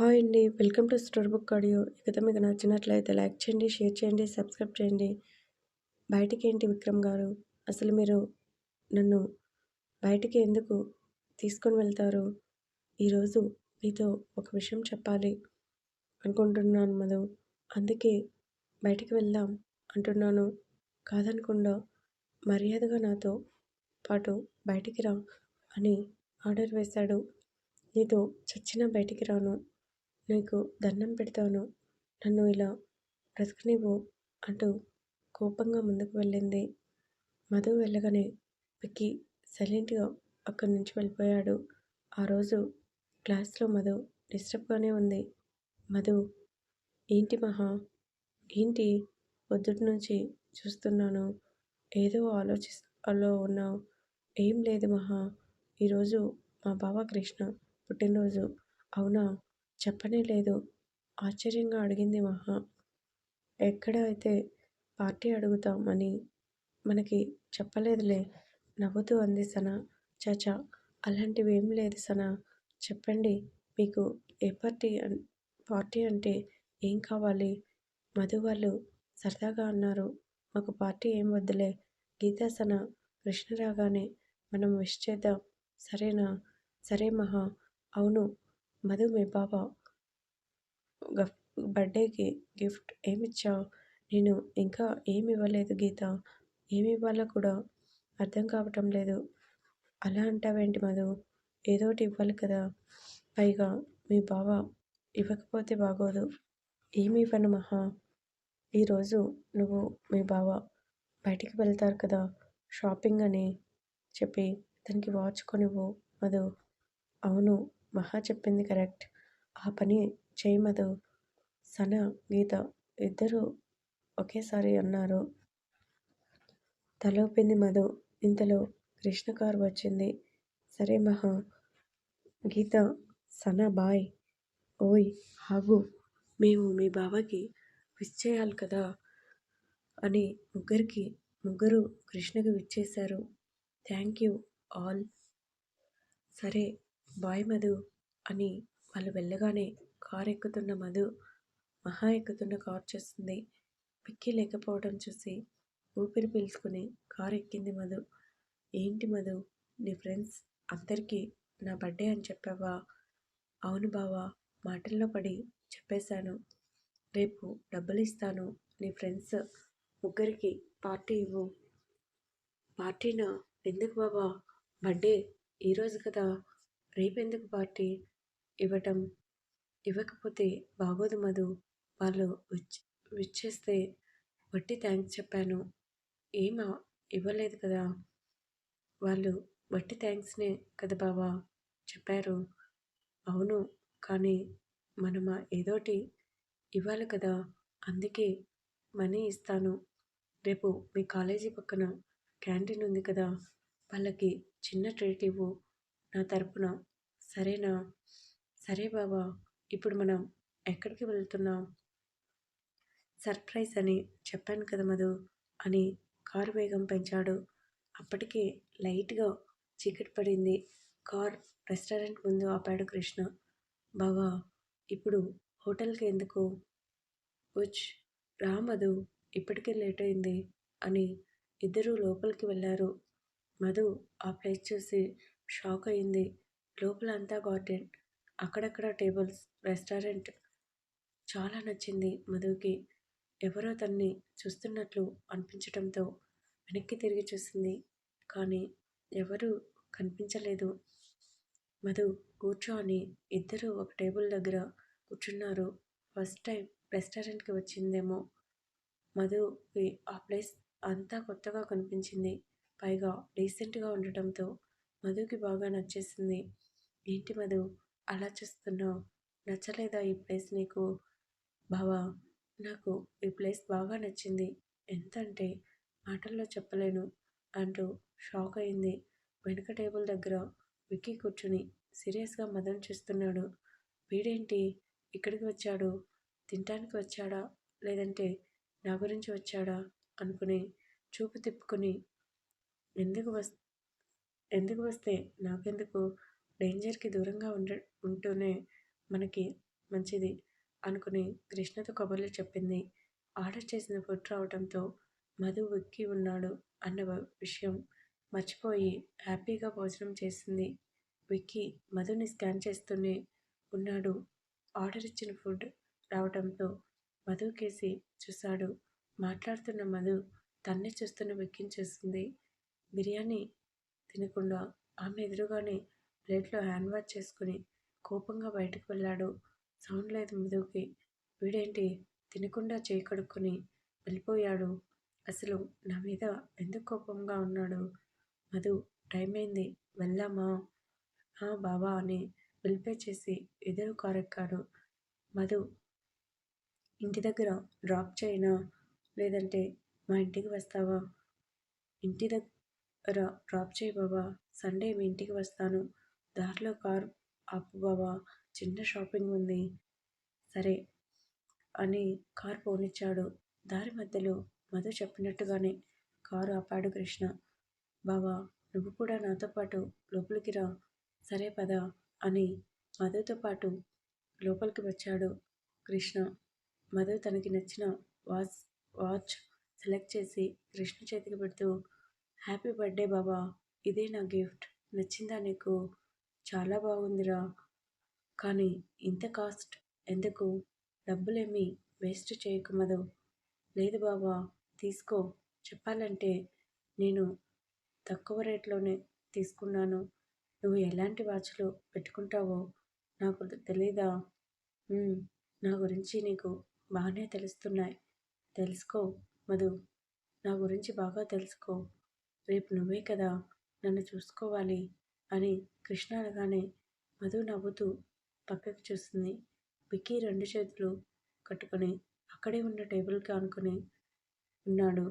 Hi అండి. Welcome to store book audio. ఇక మీకు నచ్చినట్లయితే లైక్ చేయండి షేర్ చేయండి సబ్స్క్రైబ్ చేయండి. బయటికి ఏంటి విక్రమ్ గారు? అసలు మీరు నన్ను బయటికి ఎందుకు తీసుకొని వెళ్తారు? ఈరోజు మీతో ఒక విషయం చెప్పాలి అనుకుంటున్నాను మధు. అందుకే బయటికి వెళ్దాం అంటున్నాను. కాదనకుండా మర్యాదగా నాతో పాటు బయటికి రా అని ఆర్డర్ వేశాడు. నీతో చచ్చిన బయటికి రాను. నీకు దండం పెడతాను. నన్ను ఇలా బ్రతకనివ్వు అంటూ కోపంగా ముందుకు వెళ్ళింది. మధు వెళ్ళగానే విక్కీ సైలెంట్గా అక్కడి నుంచి వెళ్ళిపోయాడు. ఆ రోజు క్లాస్లో మధు డిస్టర్బ్గానే ఉంది. మధు ఏంటి మహా? ఏంటి పొద్దుటి నుంచి చూస్తున్నాను? ఏదో ఆలోచిలో ఉన్నావు. ఏం లేదు మహా. ఈరోజు మా బావ కృష్ణ పుట్టినరోజు. అవునా? చెప్పనే లేదు. ఆశ్చర్యంగా అడిగింది మహా. ఎక్కడ అయితే పార్టీ అడుగుతామని మనకి చెప్పలేదులే. నవ్వుతూ అంది సన. చాచా అలాంటివి ఏం లేదు సన. చెప్పండి మీకు ఏ పార్టీ పార్టీ అంటే ఏం కావాలి? మధు వాళ్ళు సరదాగా అన్నారు. మాకు పార్టీ ఏం వద్దులే. గీతాసన కృష్ణ రాగానే మనం విష్ చేద్దాం. సరేనా? సరే మహా. అవును మధు మీ బావ బర్త్డేకి గిఫ్ట్ ఏమిచ్చావు నేను ఇంకా ఏమి ఇవ్వలేదు గీత. ఏమి ఇవ్వాలో కూడా అర్థం కావటం లేదు. అలా అంటావేంటి మధు? ఏదోటి ఇవ్వాలి కదా. పైగా మీ బావ ఇవ్వకపోతే బాగోదు. ఏమి ఇవ్వను మహా? ఈరోజు నువ్వు మీ బావ బయటికి వెళ్తారు కదా. షాపింగ్ అని చెప్పి తనకి వాచ్ కొనివ్వు మధు. అవును మహా చెప్పింది కరెక్ట్. ఆ పని చేయి మధు సన గీత ఇద్దరూ ఒకేసారి అన్నారు. తలూపింది మధు. ఇంతలో కృష్ణ కారు వచ్చింది. సరే మహా. గీత సన బాయ్. ఓయ్ ఆగు. మేము మీ బావకి విష్ చేయాలి కదా అని ముగ్గురికి ముగ్గురు కృష్ణకి విచ్చేశారు థ్యాంక్ యూ ఆల్. సరే బాయ్ మధు అని వాళ్ళు వెళ్ళగానే కారు ఎక్కుతున్న మధు మహా ఎక్కుతున్న కారు చేస్తుంది. పిక్కి లేకపోవడం చూసి ఊపిరి పీల్చుకుని కారు ఎక్కింది మధు. ఏంటి మధు నీ ఫ్రెండ్స్ అందరికీ నా బర్త్డే అని చెప్పావా? అవును బావా మాటల్లో పడి చెప్పేశాను. రేపు డబ్బులు ఇస్తాను. నీ ఫ్రెండ్స్ ముగ్గురికి పార్టీ ఇవ్వు. పార్టీనా? ఎందుకు బాబా బర్త్డే ఈరోజు కదా. రేపెందుకు పార్టీ ఇవ్వటం? ఇవ్వకపోతే బాగోదు మధు. వాళ్ళు విచ్ విచ్చేస్తే వట్టి థ్యాంక్స్ చెప్పాను. ఏమా ఇవ్వలేదు కదా? వాళ్ళు వట్టి థ్యాంక్స్నే కదా బావా? చెప్పారు. అవును కానీ మనం ఏదోటి ఇవ్వాలి కదా? అందుకే మనీ ఇస్తాను. రేపు మీ కాలేజీ పక్కన క్యాంటీన్ ఉంది కదా? వాళ్ళకి చిన్న ట్రీట్ ఇవ్వు. నా తరపున. సరేనా? సరే బాబా. ఇప్పుడు మనం ఎక్కడికి వెళ్తున్నాం? సర్ప్రైజ్ అని చెప్పాను కదా మధు అని కారు వేగం పెంచాడు. అప్పటికే లైట్గా చీకటి పడింది. కార్ రెస్టారెంట్ ముందు ఆపాడు కృష్ణ. బావా ఇప్పుడు హోటల్కి ఎందుకు? ఉచ్ రా మధు ఇప్పటికే లేట్ అయింది అని ఇద్దరూ లోపలికి వెళ్ళారు. మధు ఆ ప్లేస్ చూసి షాక్ అయింది లోపల అంతా గార్డెన్ అక్కడక్కడ టేబుల్స్ రెస్టారెంట్. చాలా నచ్చింది మధుకి. ఎవరో తన్ని చూస్తున్నట్లు అనిపించటంతో వెనక్కి తిరిగి చూసింది. కానీ ఎవరూ కనిపించలేదు. మధు కూర్చో అని ఇద్దరు ఒక టేబుల్ దగ్గర కూర్చున్నారు. ఫస్ట్ టైం రెస్టారెంట్కి వచ్చిందేమో. మధుకి ఆ ప్లేస్ అంతా కొత్తగా కనిపించింది. పైగా డీసెంట్గా ఉండటంతో మధుకి బాగా నచ్చేసింది. ఏంటి మధు? అలా చూస్తున్నావు? నచ్చలేదా ఈ ప్లేస్ నీకు? బావా నాకు ఈ ప్లేస్ బాగా నచ్చింది. ఎంత అంటే మాటల్లో చెప్పలేను అంటూ షాక్ అయింది. వెనుక టేబుల్ దగ్గర విక్కీ కూర్చుని సీరియస్గా మదన్ చూస్తున్నాడు. వీడేంటి? ఇక్కడికి వచ్చాడు? తినటానికి వచ్చాడా? లేదంటే నా గురించి వచ్చాడా? అనుకుని చూపు తిప్పుకుని ఎందుకు వస్ ఎందుకు వస్తే నాకెందుకు? డేంజర్కి దూరంగా ఉండ ఉంటూనే మనకి మంచిది అనుకుని కృష్ణతో కబుర్లు చెప్పింది. ఆర్డర్ చేసిన ఫుడ్ రావడంతో మధు వెక్కి ఉన్నాడు అన్న విషయం మర్చిపోయి హ్యాపీగా భోజనం చేసింది. విక్కీ మధుని స్కాన్ చేస్తూనే ఉన్నాడు. ఆర్డర్ ఇచ్చిన ఫుడ్ రావడంతో మధు కేసి చూశాడు. మాట్లాడుతున్న మధు తన్నే చూస్తున్న విక్కిని చూస్తుంది బిర్యానీ తినకుండా ఆమె ఎదురుగానే ప్లేట్లో హ్యాండ్ వాష్ చేసుకుని కోపంగా బయటకు వెళ్ళాడు. సౌండ్ లేదు మృదువుకి. వీడేంటి? తినకుండా చేయి కడుక్కొని వెళ్ళిపోయాడు. అసలు నా మీద ఎందుకు కోపంగా ఉన్నాడు? మధు టైం అయింది. వెళ్దామా బాబా అని పిలిపే చేసి ఎదురు కారెక్కాడు. మధు ఇంటి దగ్గర డ్రాప్ చేయనా? లేదంటే మా ఇంటికి వస్తావా? ఇంటి దగ్గర డ్రాప్ చేయి బాబా. సండే మీ ఇంటికి వస్తాను. దారిలో కార్ ఆపు బాబా. చిన్న షాపింగ్ ఉంది. సరే అని కార్ పోనిచ్చాడు. దారి మధ్యలో మధు చెప్పినట్టుగానే కారు ఆపాడు కృష్ణ. బావా నువ్వు కూడా నాతో పాటు లోపలికి రా. సరే పద అని మధుతో పాటు లోపలికి వచ్చాడు కృష్ణ. మధు తనకి నచ్చిన వాచ్ వాచ్ సెలెక్ట్ చేసి కృష్ణ చేతికి పెడుతూ హ్యాపీ బర్త్డే బాబా. ఇదే నా గిఫ్ట్. నచ్చిందా నీకు? చాలా బాగుందిరా. కానీ ఇంత కాస్ట్ ఎందుకు? డబ్బులేమీ వేస్ట్ చేయకు మధు లేదు బాబా తీసుకో. చెప్పాలంటే నేను తక్కువ రేట్లోనే తీసుకున్నాను. నువ్వు ఎలాంటి వాచ్లు పెట్టుకుంటావో నాకు తెలీదా? నా గురించి నీకు బాగానే తెలుస్తున్నాయి. తెలుసుకో మధు. నా గురించి బాగా తెలుసుకో. రేపు నువ్వే కదా నన్ను చూసుకోవాలి అని కృష్ణ అనగానే మధు నవ్వుతూ పక్కకి చూస్తుంది. విక్కీ రెండు చేతులు కట్టుకొని అక్కడే ఉన్న టేబుల్కి ఆనుకొని ఉన్నాడు.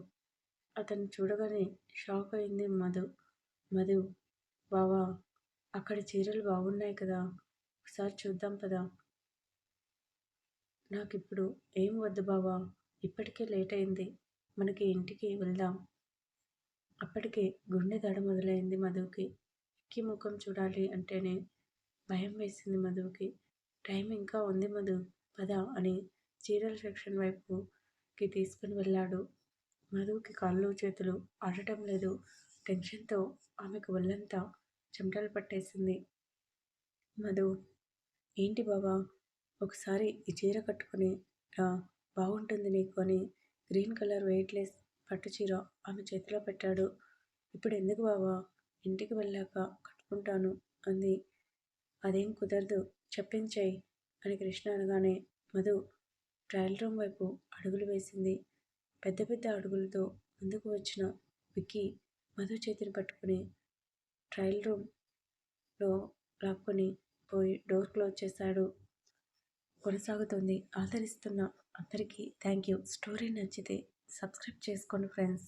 అతను చూడగానే షాక్ అయింది మధు. మధు బావా అక్కడ చీరలు బాగున్నాయి కదా ఒకసారి చూద్దాం పదా. నాకు ఇప్పుడు ఏం వద్దు బావా ఇప్పటికే లేట్ అయింది. మనకి ఇంటికి వెళ్దాం. అప్పటికే గుండె దడ మొదలైంది మధుకి ఎక్కి ముఖం చూడాలి అంటేనే భయం వేసింది మధుకి టైం ఇంకా ఉంది మధు పద అని చీరల సెక్షన్ వైపుకి తీసుకుని వెళ్ళాడు. మధుకి కాళ్ళు చేతులు ఆడటం లేదు. టెన్షన్తో ఆమెకు ఒళ్ళంతా చెమటలు పట్టేసింది. మధు ఏంటి బాబా ఒకసారి ఈ చీర కట్టుకొని బాగుంటుంది నీకు అని గ్రీన్ కలర్ వెయిట్లెస్ పట్టుచీర ఆమె చేతిలో పెట్టాడు. ఇప్పుడు ఎందుకు బావా? ఇంటికి వెళ్ళాక కట్టుకుంటాను అంది. అదేం కుదరదు. చెప్పించేయి అని కృష్ణ అనగానే మధు ట్రయల్ రూమ్ వైపు అడుగులు వేసింది. పెద్ద పెద్ద అడుగులతో ముందుకు వచ్చిన విక్కీ మధు చేతిని పట్టుకుని ట్రయల్ రూమ్లో లాక్కొని పోయి డోర్ క్లోజ్ చేశాడు. కొనసాగుతుంది. ఆదరిస్తున్న అందరికీ థ్యాంక్ యూ స్టోరీ నచ్చితే సబ్స్క్రైబ్ చేసుకోండి ఫ్రెండ్స్.